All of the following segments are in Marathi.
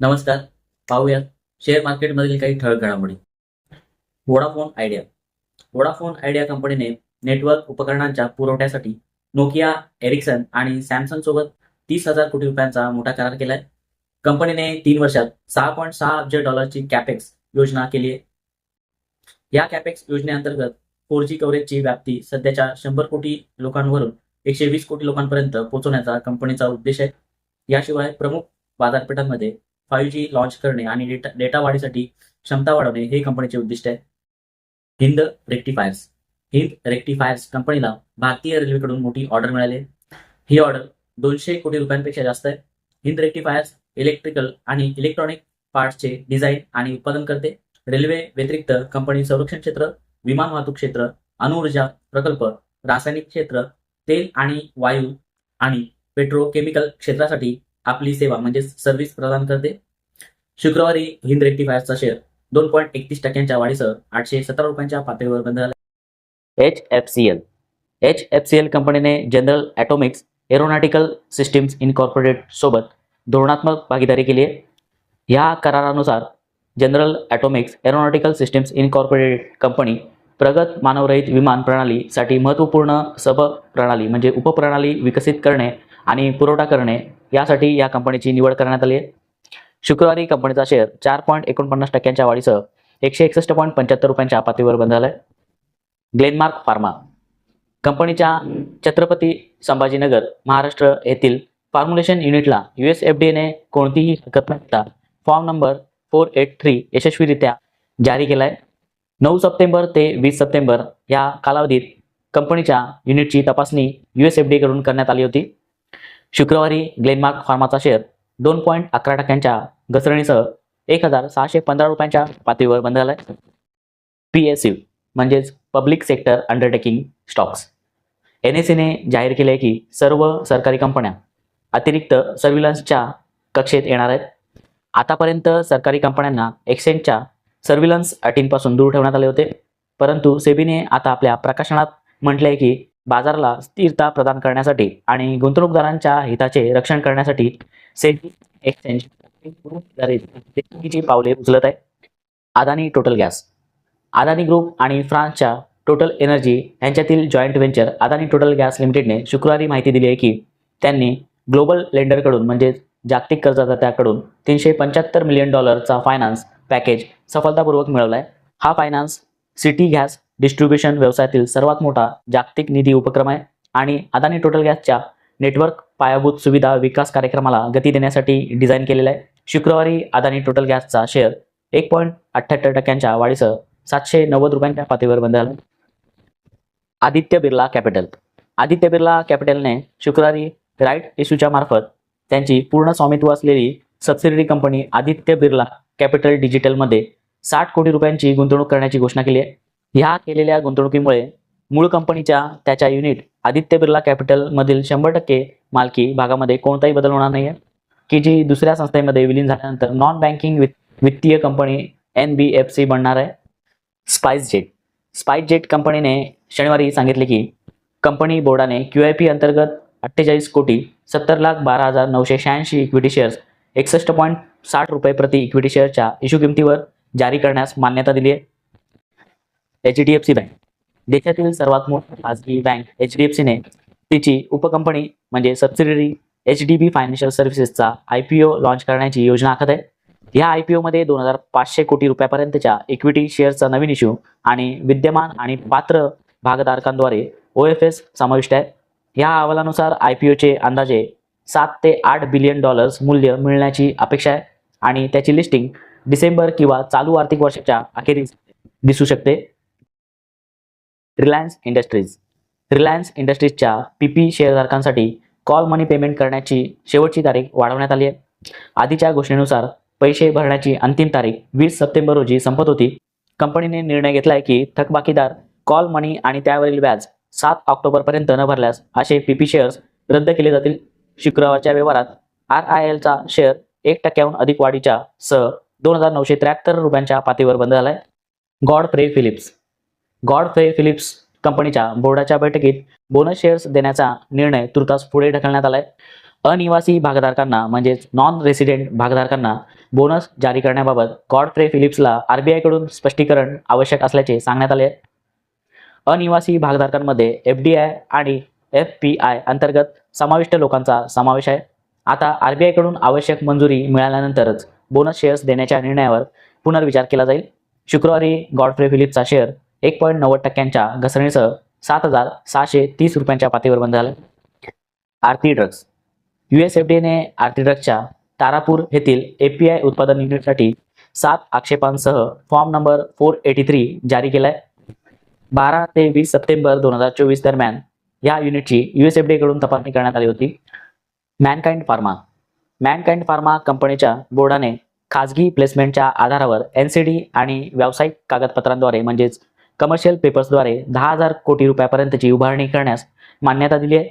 नमस्कार पाहूया शेअर मार्केटमधील काही ठळक घडामोडी. वोडाफोन आयडिया वोडाफोन आयडिया कंपनीने नेटवर्क उपकरणांच्या पुरवठ्यासाठी नोकिया एरिक्सन आणि सॅमसंग सोबत तीस हजार कोटी रुपयांचा मोठा करार केलाय. कंपनीने तीन वर्षात सहा पॉईंट सहा अब्ज डॉलरची कॅपेक्स योजना केली आहे. या कॅपेक्स योजनेअंतर्गत फोर जी कव्हरेजची व्याप्ती सध्याच्या शंभर कोटी लोकांवरून एकशे वीस कोटी लोकांपर्यंत पोहोचवण्याचा कंपनीचा उद्देश आहे. याशिवाय प्रमुख बाजारपेठांमध्ये फाईव्ह जी लॉन्च करणे आणि डेटा डेटा वाढीसाठी क्षमता वाढवणे हे कंपनीचे उद्दिष्ट आहे. हिंद रेक्टिफायर्स हिंद रेक्टिफायर्स कंपनीला भारतीय रेल्वेकडून मोठी ऑर्डर मिळाली ही ऑर्डर दोनशे कोटी रुपयांपेक्षा जास्त आहे. हिंद रेक्टिफायर्स इलेक्ट्रिकल आणि इलेक्ट्रॉनिक पार्ट्सचे डिझाईन आणि उत्पादन करते. रेल्वे व्यतिरिक्त कंपनी संरक्षण क्षेत्र विमान वाहतूक क्षेत्र अणुऊर्जा प्रकल्प रासायनिक क्षेत्र तेल आणि वायू आणि पेट्रोकेमिकल क्षेत्रासाठी आपली सेवा म्हणजे सर्व्हिस प्रदान करते. शुक्रवारी हिंद रेक्टिफायर्सचा शेअर दोन पॉईंट एकतीस टक्क्यांच्या वाढीसह आठशे सतरा रुपयांच्या पातळीवर बंद झाला. H F C L. H F C L कंपनीने General Atomics Aeronautical Systems Incorporate सोबत धोरणात्मक भागीदारी केली आहे. या करारानुसार General Atomics Aeronautical Systems Incorporated company प्रगत मानवरहित विमान प्रणालीसाठी महत्त्वपूर्ण सब प्रणाली म्हणजे उपप्रणाली विकसित करणे आणि पुरवठा करणे यासाठी या कंपनीची निवड करण्यात आली आहे. शुक्रवारी कंपनीचा शेअर चार पॉईंट एकोणपन्नास टक्क्यांच्या वाढीसह एकशे एकसष्ट पॉईंट पंच्याहत्तर रुपयांच्या पातळीवर बंद झालाय. ग्लेनमार्क फार्मा कंपनीच्या छत्रपती संभाजीनगर महाराष्ट्र येथील फॉर्म्युलेशन युनिटला यू एस एफ डीने कोणतीही हरकत नसता form number four eight three यशस्वीरित्या जारी केलाय. नऊ सप्टेंबर ते वीस सप्टेंबर या कालावधीत कंपनीच्या युनिटची तपासणी यू एस एफ डी कडून करण्यात आली होती. शुक्रवारी ग्लेनमार्क फार्माचा शेअर दोन पॉईंट अकरा टक्क्यांच्या घसरणीसह एक हजार सहाशे पंधरा रुपयांच्या पातळीवर बंद झालाय. पी एस यू म्हणजेच public sector undertaking stocks N S सीने जाहीर केले की सर्व सरकारी कंपन्या अतिरिक्त सर्व्हिलन्सच्या कक्षेत येणार आहेत. आतापर्यंत सरकारी कंपन्यांना एक्सचेंजच्या सर्व्हिलन्स अटींपासून दूर ठेवण्यात आले होते. परंतु सेबीने आता आपल्या प्रकाशनात म्हटले आहे की बाजाराला स्थिरता प्रदान करण्यासाठी आणि गुंतवणूकदारांच्या हिताचे रक्षण करण्यासाठी सेबी एक्सचेंज पावले उचलत आहे. Adani Total gas Adani group आणि फ्रान्सच्या टोटल एनर्जी यांच्यातील joint venture Adani Total gas लिमिटेडने शुक्रवारी माहिती दिली आहे की त्यांनी ग्लोबल लेंडरकडून म्हणजे जागतिक कर्जदात्याकडून तीनशे पंच्याहत्तर मिलियन डॉलरचा फायनान्स पॅकेज सफलतापूर्वक मिळवला आहे हा फायनान्स सिटी गॅस डिस्ट्रीब्युशन व्यवसायातील सर्वात मोठा जागतिक निधी उपक्रम आहे आणि अदानी टोटल गॅसच्या नेटवर्क पायाभूत सुविधा विकास कार्यक्रमाला गती देण्यासाठी डिझाईन केलेला आहे. शुक्रवारी अदानी टोटल गॅसचा शेअर एक पॉईंट अठ्ठ्याहत्तर टक्क्यांच्या वाढीसह सातशे नव्वद रुपयांच्या पातळीवर बंद झाला. आदित्य बिर्ला कॅपिटल. आदित्य बिर्ला कॅपिटलने शुक्रवारी राईट इश्यूच्या मार्फत त्यांची पूर्ण स्वामित्व असलेली subsidiary company Aditya Birla Capital डिजिटलमध्ये साठ कोटी रुपयांची गुंतवणूक करण्याची घोषणा केली आहे. ह्या केलेल्या गुंतवणुकीमुळे मूळ कंपनीच्या त्याच्या युनिट आदित्य बिर्ला कॅपिटलमधील शंभर टक्के मालकी भागामध्ये कोणताही बदल होणार नाही आहे की जी दुसऱ्या संस्थेमध्ये विलीन झाल्यानंतर नॉन बँकिंग वित्तीय company N B F C बनणार आहे. स्पाइस जेट स्पाइस जेट कंपनीने शनिवारी सांगितले की कंपनी बोर्डाने क्यू आय पी अंतर्गत अठ्ठेचाळीस कोटी सत्तर लाख बारा हजार नऊशे शहाऐंशी इक्विटी शेअर्स एकसष्ट पॉईंट साठ रुपये प्रति इक्विटी शेअरच्या इश्यू किमतीवर जारी करण्यास मान्यता दिली आहे. H D F C bank देशातील सर्वात मोठी खाजगी बँक एच डी एफ सीने तिची उपकंपनी म्हणजे subsidiary H D B financial सर्व्हिसेसचा I P O launch करण्याची योजना आखत आहे. या आय पी ओमध्ये दोन हजार पाचशे कोटी रुपयापर्यंतच्या इक्विटी शेअर्सचा नवीन इश्यू आणि विद्यमान आणि पात्र भागधारकांद्वारे ओ एफ एस समाविष्ट आहे. या अहवालानुसार आय पी ओचे अंदाजे सात ते आठ बिलियन डॉलर्स मूल्य मिळण्याची अपेक्षा आहे आणि त्याची लिस्टिंग डिसेंबर किंवा चालू आर्थिक वर्षाच्या अखेरीस दिसू शकते. रिलायन्स इंडस्ट्रीज रिलायन्स इंडस्ट्रीजच्या पी पी शेअरधारकांसाठी कॉल मनी पेमेंट करण्याची शेवटची तारीख वाढवण्यात आली आहे. आधीच्या घोषणेनुसार पैसे भरण्याची अंतिम तारीख वीस सप्टेंबर रोजी संपत होती. कंपनीने निर्णय घेतला आहे की थकबाकीदार कॉल मनी आणि त्यावरील व्याज सात ऑक्टोबरपर्यंत न भरल्यास असे पी पी शेअर्स रद्द केले जातील. शुक्रवारच्या व्यवहारात आर आय एलचा शेअर एक टक्क्याहून अधिक वाढीच्या सह दोन हजार नऊशे त्र्याहत्तर रुपयांच्या पातळीवर बंद झाला आहे Godfrey Phillips. Godfrey Phillips कंपनीच्या बोर्डाच्या बैठकीत बोनस शेअर्स देण्याचा निर्णय तुर्तास पुढे ढकलण्यात आलाय. अनिवासी भागधारकांना म्हणजेच नॉन रेसिडेंट भागधारकांना बोनस जारी करण्याबाबत गॉडफ्रे फिलिप्सला आरबीआयकडून स्पष्टीकरण आवश्यक असल्याचे सांगण्यात आले आहे. अनिवासी भागधारकांमध्ये एफ डी आय आणि एफ पी आय अंतर्गत समाविष्ट लोकांचा समावेश आहे. आता आरबीआयकडून आवश्यक मंजुरी मिळाल्यानंतरच बोनस शेअर्स देण्याच्या निर्णयावर पुनर्विचार केला जाईल. शुक्रवारी गॉडफ्रे फिलिप्सचा शेअर एक पॉईंट नव्वद टक्क्यांच्या घसरणीसह सात हजार सहाशे तीस रुपयांच्या पातळीवर बंद झाला. Aarti drugs U S F D एने आरती ड्रग्सच्या तारापूर येथील एपीआय उत्पादन युनिटसाठी सात आक्षेपांसह form number four eighty three जारी केलाय. बारा ते वीस सप्टेंबर दोन हजार चोवीस दरम्यान या युनिटची युएसएफडी डी कडून तपासणी करण्यात आली होती. Mankind pharma. मॅनकाइंड फार्मा कंपनीच्या बोर्डाने खाजगी प्लेसमेंटच्या आधारावर एन सी डी आणि व्यावसायिक कागदपत्रांद्वारे म्हणजेच कमर्शियल पेपर्सद्वारे दहा हजार कोटी रुपयापर्यंतची उभारणी करण्यास मान्यता दिली आहे.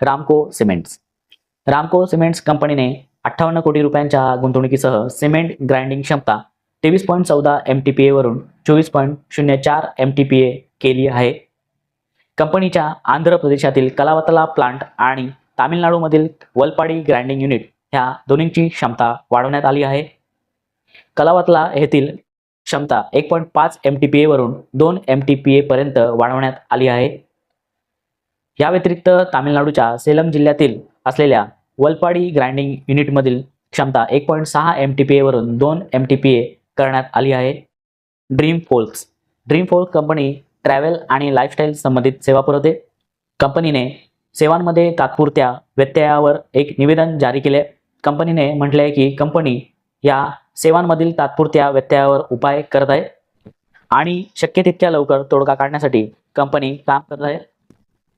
रामको सिमेंट्स. रामको सिमेंट्स कंपनीने अठ्ठावन्न कोटी रुपयांच्या गुंतवणुकीसह सिमेंट ग्राइंडिंग क्षमता तेवीस पॉईंट चौदा एम टी पी एवरून चोवीस पॉईंट शून्य चार एम टी पी ए केली आहे. कंपनीच्या आंध्र प्रदेशातील कलावतला प्लांट आणि तामिळनाडूमधील वलपाडी ग्राइंडिंग युनिट ह्या दोन्हींची क्षमता वाढवण्यात आली आहे. कलावतला येथील क्षमता एक पॉईंट पाच एम टी पी एवरून दोन एम टी पी एपर्यंत वाढवण्यात आली आहे. या व्यतिरिक्त तामिळनाडूच्या सेलम जिल्ह्यातील असलेल्या वलपाडी ग्राइंडिंग युनिटमधील क्षमता एक पॉईंट सहा एम टी पी एवरून दोन एम टी पी ए करण्यात आली आहे. Dream Folks Dream Folk company travel आणि लाईफस्टाईल संबंधित सेवा पुरवते. कंपनीने सेवांमध्ये तात्पुरत्या व्यत्ययावर एक निवेदन जारी केले. कंपनीने म्हटले आहे की कंपनी या सेवांमधील तात्पुरत्या व्यत्ययावर उपाय करत आहे. आणि शक्य तितक्या लवकर तोडगा काढण्यासाठी कंपनी काम करत आहे.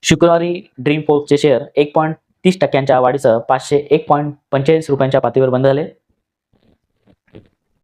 शुक्रवारी ड्रीम फोर्कचे शेअर एक पॉईंट तीस टक्क्यांच्या वाढीसह पाचशे एक पॉईंट पंचेचाळीस रुपयांच्या पातळीवर बंद झाले.